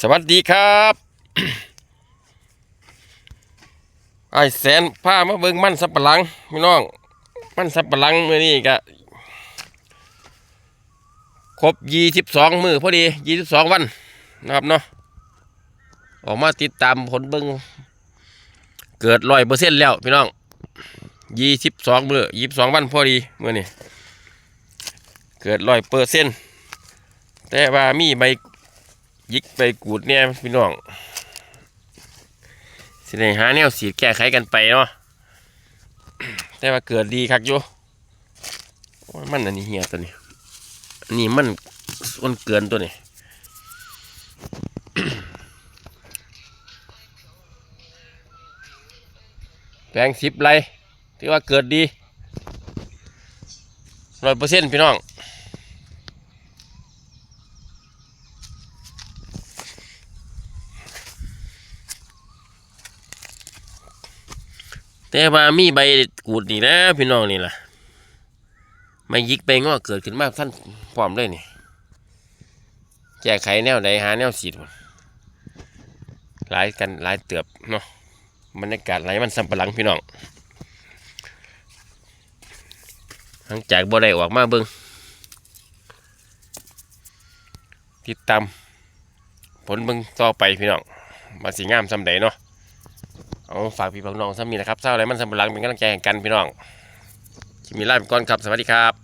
สวัสดีครับไอ้แสนผ้ามาเบิ่งมันสับปะหลังพี่น้อง มันสับปะหลังมื่อนี้ก็ครบยี่สิบสองมือพอดียี่สิบสองวันนะครับเนาะออกมาติดตามผลเบิ่งเกิดร้อยเปอร์เซ็นต์แล้วพี่น้องยี่สิบสองมือยี่สิบสองวันพอดีมื่อนี้เกิดร้อยเปอร์เซ็นต์แต่ว่ามีใบ ยิกไปกูดเนี่ยพี่น้องสิได้หาแนวสีแก้ไขกันไปเนาะแต่ว่าเกิดดีคักอยู่โยมันอันนี้เหียตัวนี้อันนี้มันส่วนเกินตัวนี้แปลงสิบไรถือว่าเกิดดีร้อยเปอร์เซ็นต์พี่น้อง แต่ว่ามีใบกูดนี่นะพี่น้องนี่ล่ะไม่ยิกไปงอเกิดขึ้นมาท่านพร้อมเลยนี่แก้ไขแนวใดหาแนวสีดหลายกันหลายเตือบเนาะบรรยากาศไหลมันสัมปะหลังพี่น้องหลังจากบ่ได้ออกมาเบิงติดตามผลเบิงต่อไปพี่น้องมาสีงามสำใดเนาะ เอาฝากพี่น้องซ้ำมีนะครับเศร้าอะไรมันสำปะหลังเป็นกำลังใจแห่งกันพี่น้องคิมีไล่เป็นก้อนครับ สวัสดีครับ